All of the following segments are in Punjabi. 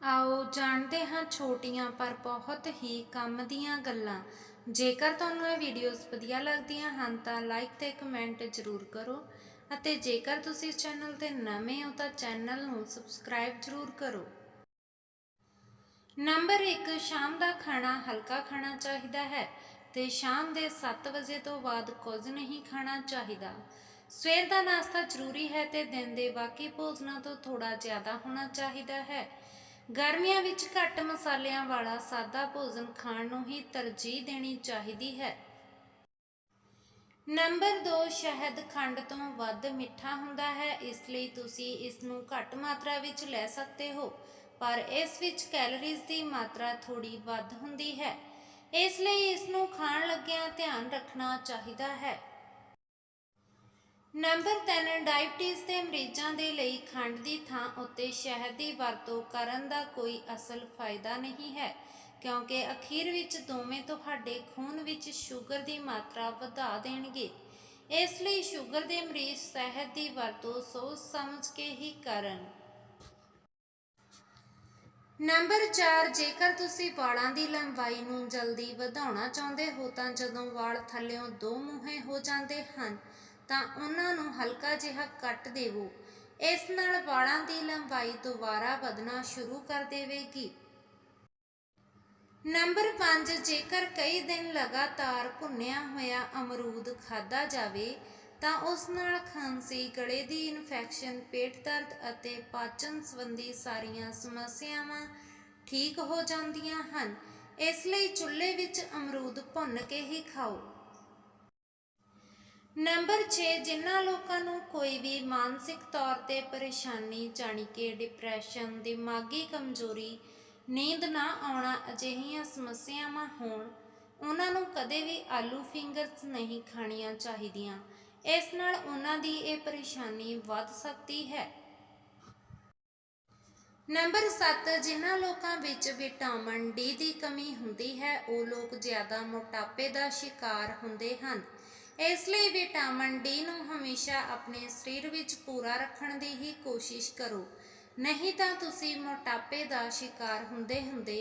ਆਓ ਜਾਣਦੇ ਹਾਂ ਛੋਟੀਆਂ ਪਰ ਬਹੁਤ ਹੀ ਕੰਮ ਦੀਆਂ ਗੱਲਾਂ। ਜੇਕਰ ਤੁਹਾਨੂੰ ਇਹ ਵੀਡੀਓਜ਼ ਵਧੀਆ ਲੱਗਦੀਆਂ ਹਨ ਤਾਂ ਲਾਈਕ ਤੇ ਕਮੈਂਟ ਜ਼ਰੂਰ ਕਰੋ ਅਤੇ ਜੇਕਰ ਤੁਸੀਂ ਇਸ ਚੈਨਲ ਤੇ ਨਵੇਂ ਹੋ ਤਾਂ ਚੈਨਲ ਨੂੰ ਸਬਸਕ੍ਰਾਈਬ ਜ਼ਰੂਰ ਕਰੋ। ਨੰਬਰ 1 ਸ਼ਾਮ ਦਾ ਖਾਣਾ ਹਲਕਾ ਖਾਣਾ ਚਾਹੀਦਾ ਹੈ ਤੇ ਸ਼ਾਮ ਦੇ 7 ਵਜੇ ਤੋਂ ਬਾਅਦ ਕੁਝ ਨਹੀਂ ਖਾਣਾ ਚਾਹੀਦਾ। ਸਵੇਰ ਦਾ ਨਾਸ਼ਤਾ ਜ਼ਰੂਰੀ ਹੈ ਤੇ ਦਿਨ ਦੇ ਬਾਕੀ ਭੋਜਨਾਂ ਤੋਂ ਥੋੜਾ ਜ਼ਿਆਦਾ ਹੋਣਾ ਚਾਹੀਦਾ ਹੈ। ਗਰਮੀਆਂ ਵਿੱਚ ਘੱਟ ਮਸਾਲਿਆਂ ਵਾਲਾ ਸਾਦਾ ਭੋਜਨ ਖਾਣ ਨੂੰ ਹੀ ਤਰਜੀਹ ਦੇਣੀ ਚਾਹੀਦੀ ਹੈ। ਨੰਬਰ 2 ਸ਼ਹਿਦ ਖੰਡ ਤੋਂ ਵੱਧ ਮਿੱਠਾ ਹੁੰਦਾ ਹੈ, ਇਸ ਲਈ ਤੁਸੀਂ ਇਸ ਨੂੰ ਘੱਟ ਮਾਤਰਾ ਵਿੱਚ ਲੈ ਸਕਦੇ ਹੋ, ਪਰ ਇਸ ਵਿੱਚ ਕੈਲਰੀਜ਼ ਦੀ ਮਾਤਰਾ ਥੋੜੀ ਵੱਧ ਹੁੰਦੀ ਹੈ। ਇਸ ਲਈ ਇਸ ਨੂੰ ਖਾਣ ਲੱਗਿਆਂ ਧਿਆਨ ਰੱਖਣਾ ਚਾਹੀਦਾ ਹੈ। ਨੰਬਰ 3 ਡਾਇਬਟੀਜ਼ ਦੇ ਮਰੀਜ਼ਾਂ ਦੇ ਲਈ ਖੰਡ ਦੀ ਥਾਂ ਉੱਤੇ ਸ਼ਹਿਦ ਦੀ ਵਰਤੋਂ ਕਰਨ ਦਾ ਕੋਈ ਅਸਲ ਫਾਇਦਾ ਨਹੀਂ ਹੈ, ਕਿਉਂਕਿ ਅਖੀਰ ਵਿੱਚ ਦੋਵੇਂ ਤੁਹਾਡੇ ਖੂਨ ਵਿੱਚ ਸ਼ੂਗਰ ਦੀ ਮਾਤਰਾ ਵਧਾ ਦੇਣਗੇ। ਇਸ ਲਈ ਸ਼ੂਗਰ ਦੇ ਮਰੀਜ਼ ਸ਼ਹਿਦ ਦੀ ਵਰਤੋਂ ਸੋਚ ਸਮਝ ਕੇ ਹੀ ਕਰਨ। ਨੰਬਰ 4 ਜੇਕਰ ਤੁਸੀਂ ਵਾਲਾਂ ਦੀ ਲੰਬਾਈ ਨੂੰ ਜਲਦੀ ਵਧਾਉਣਾ ਚਾਹੁੰਦੇ ਹੋ ਤਾਂ ਜਦੋਂ ਵਾਲ ਥੱਲਿਓਂ ਦੋ ਮੂੰਹੇ ਹੋ ਜਾਂਦੇ ਹਨ ਤਾਂ ਉਹਨਾਂ ਨੂੰ ਹਲਕਾ ਜਿਹਾ ਕੱਟ ਦੇਵੋ। ਇਸ ਨਾਲ ਵਾਲਾਂ ਦੀ ਲੰਬਾਈ ਦੁਬਾਰਾ ਵਧਣਾ ਸ਼ੁਰੂ ਕਰ ਦੇਵੇਗੀ। ਨੰਬਰ 5 ਜੇਕਰ ਕਈ ਦਿਨ ਲਗਾਤਾਰ ਭੁੰਨਿਆ ਹੋਇਆ ਅਮਰੂਦ ਖਾਦਾ ਜਾਵੇ, ਤਾਂ ਉਸ ਨਾਲ ਖਾਂਸੀ, ਗਲੇ ਦੀ ਇਨਫੈਕਸ਼ਨ, ਪੇਟ ਦਰਦ ਅਤੇ ਪਾਚਨ ਸੰਬੰਧੀ ਸਾਰੀਆਂ ਸਮੱਸਿਆਵਾਂ ਠੀਕ ਹੋ ਜਾਂਦੀਆਂ ਹਨ। ਇਸ ਲਈ ਚੁੱਲ੍ਹੇ ਵਿੱਚ ਅਮਰੂਦ ਭੁੰਨ ਕੇ ਹੀ ਖਾਓ। ਨੰਬਰ 6 ਜਿਨ੍ਹਾਂ ਲੋਕਾਂ ਨੂੰ ਕੋਈ ਵੀ ਮਾਨਸਿਕ ਤੌਰ ਤੇ ਪਰੇਸ਼ਾਨੀ ਜਾਣੀ ਕਿ ਡਿਪਰੈਸ਼ਨ ਦਿਮਾਗੀ ਕਮਜ਼ੋਰੀ, ਨੀਂਦ ਨਾ ਆਉਣਾ ਅਜਿਹੀਆਂ ਸਮੱਸਿਆਵਾਂ ਹੋਣ, ਉਹਨਾਂ ਨੂੰ ਕਦੇ ਵੀ ਆਲੂ ਫਿੰਗਰਸ ਨਹੀਂ ਖਾਣੀਆਂ ਚਾਹੀਦੀਆਂ। ਇਸ ਨਾਲ ਉਹਨਾਂ ਦੀ ਇਹ ਪਰੇਸ਼ਾਨੀ ਵੱਧ ਸਕਦੀ ਹੈ। ਨੰਬਰ 7 ਜਿਨ੍ਹਾਂ ਲੋਕਾਂ ਵਿੱਚ ਵਿਟਾਮਿਨ ਡੀ ਦੀ ਕਮੀ ਹੁੰਦੀ ਹੈ, ਉਹ ਲੋਕ ਜ਼ਿਆਦਾ ਮੋਟਾਪੇ ਦਾ ਸ਼ਿਕਾਰ ਹੁੰਦੇ ਹਨ। ਇਸ ਲਈ ਵਿਟਾਮਿਨ ਡੀ ਨੂੰ ਹਮੇਸ਼ਾ ਆਪਣੇ ਸਰੀਰ ਵਿੱਚ ਪੂਰਾ ਰੱਖਣ ਦੀ ਹੀ ਕੋਸ਼ਿਸ਼ ਕਰੋ। ਨਹੀਂ ਤਾਂ ਤੁਸੀਂ ਮੋਟਾਪੇ ਦਾ ਸ਼ਿਕਾਰ ਹੁੰਦੇ ਹੁੰਦੇ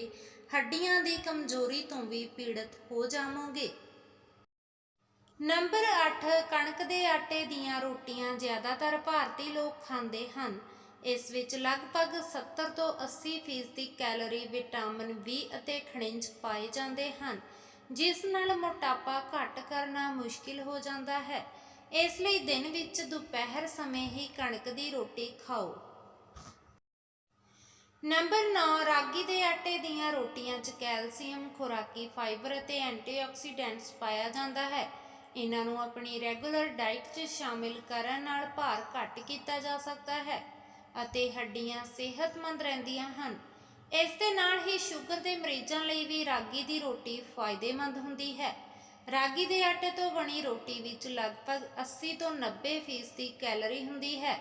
ਹੱਡੀਆਂ ਦੀ ਕਮਜ਼ੋਰੀ ਤੋਂ ਵੀ ਪੀੜਤ ਹੋ ਜਾਵੋਗੇ। ਨੰਬਰ 8 ਕਣਕ ਦੇ ਆਟੇ ਦੀਆਂ ਰੋਟੀਆਂ ਜ਼ਿਆਦਾਤਰ ਭਾਰਤੀ ਲੋਕ ਖਾਂਦੇ ਹਨ। ਇਸ ਵਿੱਚ ਲਗਭਗ 70 ਤੋਂ 80 ਫੀਸਦੀ ਕੈਲੋਰੀ ਵਿਟਾਮਿਨ ਬੀ ਅਤੇ ਖਣਿਜ ਪਾਏ ਜਾਂਦੇ ਹਨ। ਜਿਸ ਨਾਲ ਮੋਟਾਪਾ ਘੱਟ ਕਰਨਾ ਮੁਸ਼ਕਿਲ ਹੋ ਜਾਂਦਾ ਹੈ। ਇਸ ਲਈ ਦਿਨ ਵਿੱਚ ਦੁਪਹਿਰ ਸਮੇਂ ਹੀ ਕਣਕ ਦੀ ਰੋਟੀ ਖਾਓ। ਨੰਬਰ 9 ਰਾਗੀ ਦੇ ਆਟੇ ਦੀਆਂ ਰੋਟੀਆਂ 'ਚ ਕੈਲਸ਼ੀਅਮ, ਖੁਰਾਕੀ ਫਾਈਬਰ ਅਤੇ ਐਂਟੀਆਕਸੀਡੈਂਟਸ ਪਾਇਆ ਜਾਂਦਾ ਹੈ। ਇਹਨਾਂ ਨੂੰ ਆਪਣੀ ਰੈਗੂਲਰ ਡਾਈਟ 'ਚ ਸ਼ਾਮਿਲ ਕਰਨ ਨਾਲ ਭਾਰ ਘੱਟ ਕੀਤਾ ਜਾ ਸਕਦਾ ਹੈ ਅਤੇ ਹੱਡੀਆਂ ਸਿਹਤਮੰਦ ਰਹਿੰਦੀਆਂ ਹਨ। ਇਸ ਦੇ ਨਾਲ ਹੀ ਸ਼ੂਗਰ ਦੇ ਮਰੀਜ਼ਾਂ ਲਈ ਵੀ ਰਾਗੀ ਦੀ ਰੋਟੀ ਫਾਇਦੇਮੰਦ ਹੁੰਦੀ ਹੈ। ਰਾਗੀ ਦੇ ਆਟੇ ਤੋਂ ਬਣੀ ਰੋਟੀ ਵਿੱਚ ਲਗਭਗ 80 ਤੋਂ 90 ਫੀਸਦੀ ਕੈਲਰੀ ਹੁੰਦੀ ਹੈ।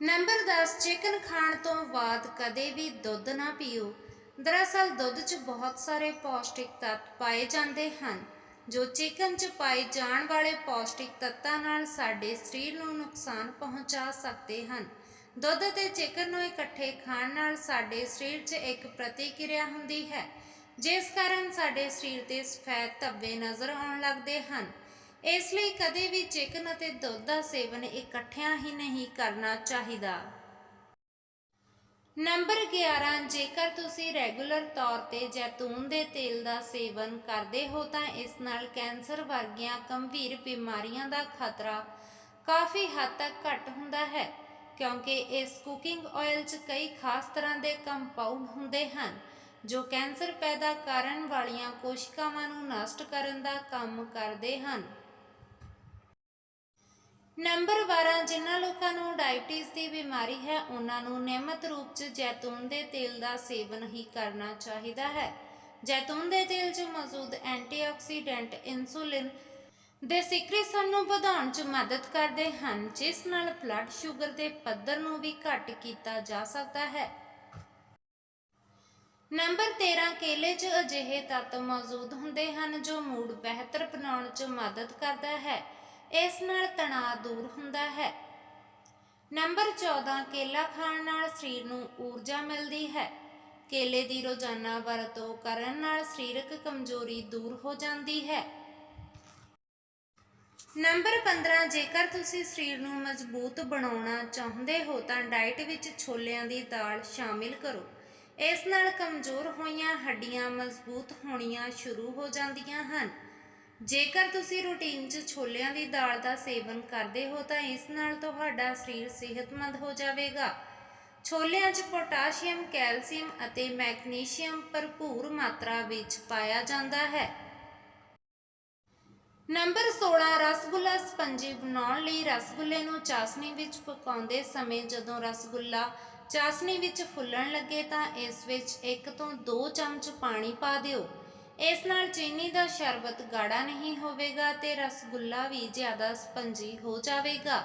ਨੰਬਰ 10 ਚਿਕਨ ਖਾਣ ਤੋਂ ਬਾਅਦ ਕਦੇ ਵੀ ਦੁੱਧ ਨਾ ਪੀਓ। ਦਰਅਸਲ ਦੁੱਧ 'ਚ ਬਹੁਤ ਸਾਰੇ ਪੌਸ਼ਟਿਕ ਤੱਤ ਪਾਏ ਜਾਂਦੇ ਹਨ, ਜੋ ਚਿਕਨ 'ਚ ਪਾਏ ਜਾਣ ਵਾਲੇ ਪੌਸ਼ਟਿਕ ਤੱਤਾਂ ਨਾਲ ਸਾਡੇ ਸਰੀਰ ਨੂੰ ਨੁਕਸਾਨ ਪਹੁੰਚਾ ਸਕਦੇ ਹਨ। ਦੁੱਧ ਅਤੇ ਚਿਕਨ ਨੂੰ ਇਕੱਠੇ ਖਾਣ ਨਾਲ ਸਾਡੇ ਸਰੀਰ 'ਚ ਇੱਕ ਪ੍ਰਤੀਕਿਰਿਆ ਹੁੰਦੀ ਹੈ, ਜਿਸ ਕਾਰਨ ਸਾਡੇ ਸਰੀਰ ਤੇ ਸਫੈਦ ਧੱਬੇ ਨਜ਼ਰ ਆਉਣ ਲੱਗਦੇ ਹਨ। ਇਸ ਲਈ ਕਦੇ ਵੀ ਚਿਕਨ ਅਤੇ ਦੁੱਧ ਦਾ ਸੇਵਨ ਇਕੱਠਿਆਂ ਹੀ ਨਹੀਂ ਕਰਨਾ ਚਾਹੀਦਾ। ਨੰਬਰ 11 ਜੇਕਰ ਤੁਸੀਂ ਰੈਗੂਲਰ ਤੌਰ ਤੇ ਜੈਤੂਨ ਦੇ ਤੇਲ ਦਾ ਸੇਵਨ ਕਰਦੇ ਹੋ, ਤਾਂ ਇਸ ਨਾਲ ਕੈਂਸਰ ਵਰਗੀਆਂ ਗੰਭੀਰ ਬਿਮਾਰੀਆਂ ਦਾ ਖਤਰਾ ਕਾਫੀ ਹੱਦ ਤੱਕ ਘੱਟ ਹੁੰਦਾ ਹੈ। ਕਿਉਂਕਿ ਇਸ ਕੁਕਿੰਗ ਆਇਲ 'ਚ ਕਈ ਖਾਸ ਤਰ੍ਹਾਂ ਦੇ ਕੰਪਾਊਂਡ ਹੁੰਦੇ ਹਨ, ਜੋ ਕੈਂਸਰ ਪੈਦਾ ਕਰਨ ਵਾਲੀਆਂ ਕੋਸ਼ਿਕਾਵਾਂ ਨੂੰ ਨਸ਼ਟ ਕਰਨ ਦਾ ਕੰਮ ਕਰਦੇ ਹਨ। ਨੰਬਰ 12 ਜਿਨ੍ਹਾਂ ਲੋਕਾਂ ਨੂੰ ਡਾਇਬਟੀਜ਼ ਦੀ ਬਿਮਾਰੀ ਹੈ, ਉਹਨਾਂ ਨੂੰ ਨਿਯਮਤ ਰੂਪ 'ਚ ਜੈਤੂਨ ਦੇ ਤੇਲ ਦਾ ਸੇਵਨ ਹੀ ਕਰਨਾ ਚਾਹੀਦਾ ਹੈ। ਜੈਤੂਨ ਦੇ ਤੇਲ 'ਚ ਮੌਜੂਦ ਐਂਟੀਆਕਸੀਡੈਂਟ ਇਨਸੂਲਿਨ ਦੇ ਸਿਕ੍ਰੇਸ਼ਨ ਨੂੰ ਵਧਾਉਣ 'ਚ ਮਦਦ ਕਰਦੇ ਹਨ, ਜਿਸ ਨਾਲ ਬਲੱਡ ਸ਼ੂਗਰ ਦੇ ਪੱਧਰ ਨੂੰ ਵੀ ਘੱਟ ਕੀਤਾ ਜਾ ਸਕਦਾ ਹੈ। ਨੰਬਰ 13 ਕੇਲੇ 'ਚ ਅਜਿਹੇ ਤੱਤ ਮੌਜੂਦ ਹੁੰਦੇ ਹਨ ਜੋ ਮੂਡ ਬਿਹਤਰ ਬਣਾਉਣ 'ਚ ਮਦਦ ਕਰਦਾ ਹੈ। ਇਸ ਨਾਲ ਤਣਾਅ ਦੂਰ ਹੁੰਦਾ ਹੈ। ਨੰਬਰ 14 ਕੇਲਾ ਖਾਣ ਨਾਲ ਸਰੀਰ ਨੂੰ ਊਰਜਾ ਮਿਲਦੀ ਹੈ। ਕੇਲੇ ਦੀ ਰੋਜ਼ਾਨਾ ਵਰਤੋਂ ਕਰਨ ਨਾਲ ਸਰੀਰਕ ਕਮਜ਼ੋਰੀ ਦੂਰ ਹੋ ਜਾਂਦੀ ਹੈ। ਨੰਬਰ 15 ਜੇਕਰ ਤੁਸੀਂ ਸਰੀਰ ਨੂੰ ਮਜ਼ਬੂਤ ਬਣਾਉਣਾ ਚਾਹੁੰਦੇ ਹੋ, ਤਾਂ ਡਾਈਟ ਵਿੱਚ ਛੋਲਿਆਂ ਦੀ ਦਾਲ ਸ਼ਾਮਿਲ ਕਰੋ। ਇਸ ਨਾਲ ਕਮਜ਼ੋਰ ਹੋਈਆਂ ਹੱਡੀਆਂ ਮਜ਼ਬੂਤ ਹੋਣੀਆਂ ਸ਼ੁਰੂ ਹੋ ਜਾਂਦੀਆਂ ਹਨ। ਜੇਕਰ ਤੁਸੀਂ ਰੂਟੀਨ 'ਚ ਛੋਲਿਆਂ ਦੀ ਦਾਲ ਦਾ ਸੇਵਨ ਕਰਦੇ ਹੋ, ਤਾਂ ਇਸ ਨਾਲ ਤੁਹਾਡਾ ਸਰੀਰ ਸਿਹਤਮੰਦ ਹੋ ਜਾਵੇਗਾ। ਛੋਲਿਆਂ 'ਚ ਪੋਟਾਸ਼ੀਅਮ, ਕੈਲਸ਼ੀਅਮ ਅਤੇ ਮੈਗਨੀਸ਼ੀਅਮ ਭਰਪੂਰ ਮਾਤਰਾ ਵਿੱਚ ਪਾਇਆ ਜਾਂਦਾ ਹੈ। ਨੰਬਰ 16 ਰਸਗੁੱਲਾ ਸਪੰਜੀ ਬਣਾਉਣ ਲਈ ਰਸਗੁੱਲੇ ਨੂੰ ਚਾਸ਼ਨੀ ਵਿੱਚ ਪਕਾਉਂਦੇ ਸਮੇਂ ਜਦੋਂ ਰਸਗੁੱਲਾ ਚਾਸ਼ਨੀ ਵਿੱਚ ਫੁੱਲਣ ਲੱਗੇ ਤਾਂ ਇਸ ਵਿੱਚ 1 ਤੋਂ 2 ਚਮਚ ਪਾਣੀ ਪਾ ਦਿਓ। ਇਸ ਨਾਲ ਚੀਨੀ ਦਾ ਸ਼ਰਬਤ ਗਾੜਾ ਨਹੀਂ ਹੋਵੇਗਾ ਤੇ ਰਸਗੁੱਲਾ ਵੀ ਜ਼ਿਆਦਾ ਸਪੰਜੀ ਹੋ ਜਾਵੇਗਾ।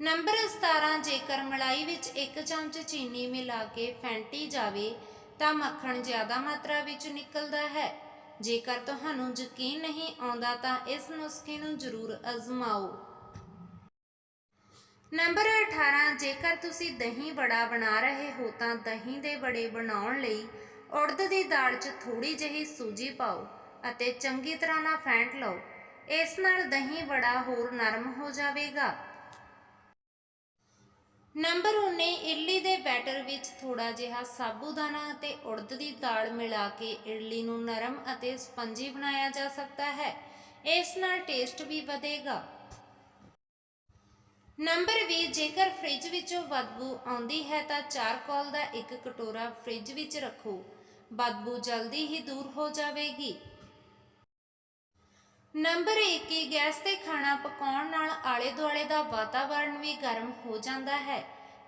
ਨੰਬਰ 17 ਜੇਕਰ ਮਲਾਈ ਵਿੱਚ 1 ਚਮਚ ਚੀਨੀ ਮਿਲਾ ਕੇ ਫੈਂਟੀ ਜਾਵੇ ਤਾਂ ਮੱਖਣ ਜ਼ਿਆਦਾ ਮਾਤਰਾ ਵਿੱਚ ਨਿਕਲਦਾ ਹੈ। ਜੇਕਰ ਤੁਹਾਨੂੰ ਯਕੀਨ ਨਹੀਂ ਆਉਂਦਾ ਤਾਂ ਇਸ ਨੁਸਖੇ ਨੂੰ ਜ਼ਰੂਰ ਅਜ਼ਮਾਓ। ਨੰਬਰ 18 ਜੇਕਰ ਤੁਸੀਂ ਦਹੀਂ ਬੜਾ ਬਣਾ ਰਹੇ ਹੋ ਤਾਂ ਦਹੀਂ ਦੇ ਬੜੇ ਬਣਾਉਣ ਲਈ ਉੜਦ ਦੀ ਦਾਲ 'ਚ ਥੋੜੀ ਜਿਹੀ ਸੂਜੀ ਪਾਓ ਅਤੇ ਚੰਗੀ ਤਰ੍ਹਾਂ ਨਾਲ ਫੈਂਟ ਲਓ। ਇਸ ਨਾਲ ਦਹੀਂ ਬੜਾ ਹੋਰ ਨਰਮ ਹੋ ਜਾਵੇਗਾ। ਨੰਬਰ 19 ਇਡਲੀ ਦੇ ਬੈਟਰ ਵਿੱਚ ਥੋੜਾ ਜਿਹਾ ਸਾਬੂਦਾਨਾ ਅਤੇ ਉੜਦ ਦੀ ਦਾਲ ਮਿਲਾ ਕੇ ਇਡਲੀ ਨੂੰ ਨਰਮ ਅਤੇ ਸਪੰਜੀ ਬਣਾਇਆ ਜਾ ਸਕਦਾ ਹੈ। ਇਸ ਨਾਲ ਟੇਸਟ ਵੀ ਵਧੇਗਾ। ਨੰਬਰ 20 ਜੇਕਰ ਫ੍ਰਿਜ ਵਿੱਚੋਂ ਬਦਬੂ ਆਉਂਦੀ ਹੈ ਤਾਂ ਚਾਰਕੋਲ ਦਾ ਇੱਕ ਕਟੋਰਾ ਫ੍ਰਿਜ ਵਿੱਚ ਰੱਖੋ। ਬਦਬੂ ਜਲਦੀ ਹੀ ਦੂਰ ਹੋ ਜਾਵੇਗੀ। ਨੰਬਰ 21 ਗੈਸ ਤੇ ਖਾਣਾ ਪਕਾਉਣ ਨਾਲ ਆਲੇ ਦੁਆਲੇ ਦਾ ਵਾਤਾਵਰਣ ਵੀ ਗਰਮ ਹੋ ਜਾਂਦਾ ਹੈ।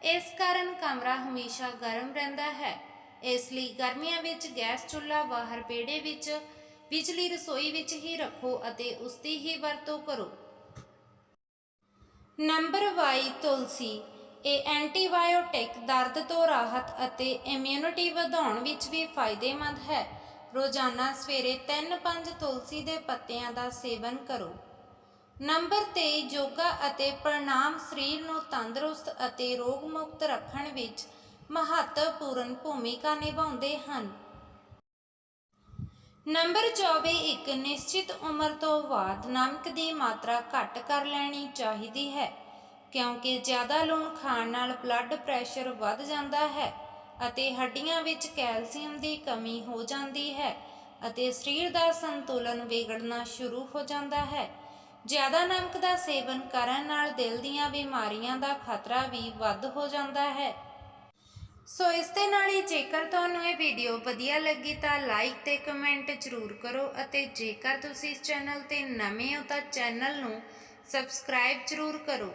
ਇਸ ਕਾਰਨ ਕਮਰਾ ਹਮੇਸ਼ਾ ਗਰਮ ਰਹਿੰਦਾ ਹੈ। ਇਸ ਲਈ ਗਰਮੀਆਂ ਵਿੱਚ ਗੈਸ ਚੁੱਲ੍ਹਾ ਬਾਹਰ ਵਿਹੜੇ ਵਿੱਚ, ਬਿਜਲੀ ਰਸੋਈ ਵਿੱਚ ਹੀ ਰੱਖੋ ਅਤੇ ਉਸ ਦੀ ਹੀ ਵਰਤੋਂ ਕਰੋ। ਨੰਬਰ 22 ਤੁਲਸੀ। ਇਹ ਐਂਟੀਬਾਇਓਟਿਕ ਦਰਦ ਤੋਂ ਰਾਹਤ ਅਤੇ ਇਮਿਊਨਿਟੀ ਵਧਾਉਣ ਵਿੱਚ ਵੀ ਫਾਇਦੇਮੰਦ ਹੈ। ਰੋਜ਼ਾਨਾ ਸਵੇਰੇ 3-5 ਤੁਲਸੀ ਦੇ ਪੱਤਿਆਂ ਦਾ ਸੇਵਨ ਕਰੋ। ਨੰਬਰ 23 ਯੋਗਾ ਅਤੇ ਪ੍ਰਣਾਮ ਸਰੀਰ ਨੂੰ ਤੰਦਰੁਸਤ ਅਤੇ ਰੋਗ ਮੁਕਤ ਰੱਖਣ ਵਿੱਚ ਮਹੱਤਵਪੂਰਨ ਭੂਮਿਕਾ ਨਿਭਾਉਂਦੇ ਹਨ। ਨੰਬਰ 24 ਇੱਕ ਨਿਸ਼ਚਿਤ ਉਮਰ ਤੋਂ ਬਾਅਦ ਨਮਕ ਦੀ ਮਾਤਰਾ ਘੱਟ ਕਰ ਲੈਣੀ ਚਾਹੀਦੀ ਹੈ, ਕਿਉਂਕਿ ਜ਼ਿਆਦਾ ਲੂਣ ਖਾਣ ਨਾਲ ਬਲੱਡ ਪ੍ਰੈਸ਼ਰ ਵੱਧ ਜਾਂਦਾ ਹੈ। ਅਤੇ ਹੱਡੀਆਂ ਵਿੱਚ ਕੈਲਸ਼ੀਅਮ ਦੀ ਕਮੀ ਹੋ ਜਾਂਦੀ ਹੈ ਅਤੇ ਸਰੀਰ ਦਾ ਸੰਤੁਲਨ ਵਿਗੜਨਾ ਸ਼ੁਰੂ ਹੋ ਜਾਂਦਾ ਹੈ। ਜ਼ਿਆਦਾ ਨਮਕ ਦਾ ਸੇਵਨ ਕਰਨ ਨਾਲ ਦਿਲ ਦੀਆਂ ਬਿਮਾਰੀਆਂ ਦਾ ਖਤਰਾ ਵੀ ਵੱਧ ਹੋ ਜਾਂਦਾ ਹੈ। ਸੋ ਇਸ ਦੇ ਨਾਲ ਹੀ ਜੇਕਰ ਤੁਹਾਨੂੰ ਇਹ ਵੀਡੀਓ ਵਧੀਆ ਲੱਗੀ ਤਾਂ ਲਾਈਕ ਤੇ ਕਮੈਂਟ ਜ਼ਰੂਰ ਕਰੋ ਅਤੇ ਜੇਕਰ ਤੁਸੀਂ ਇਸ ਚੈਨਲ ਤੇ ਨਵੇਂ ਹੋ ਤਾਂ ਚੈਨਲ ਨੂੰ ਸਬਸਕ੍ਰਾਈਬ ਜ਼ਰੂਰ ਕਰੋ।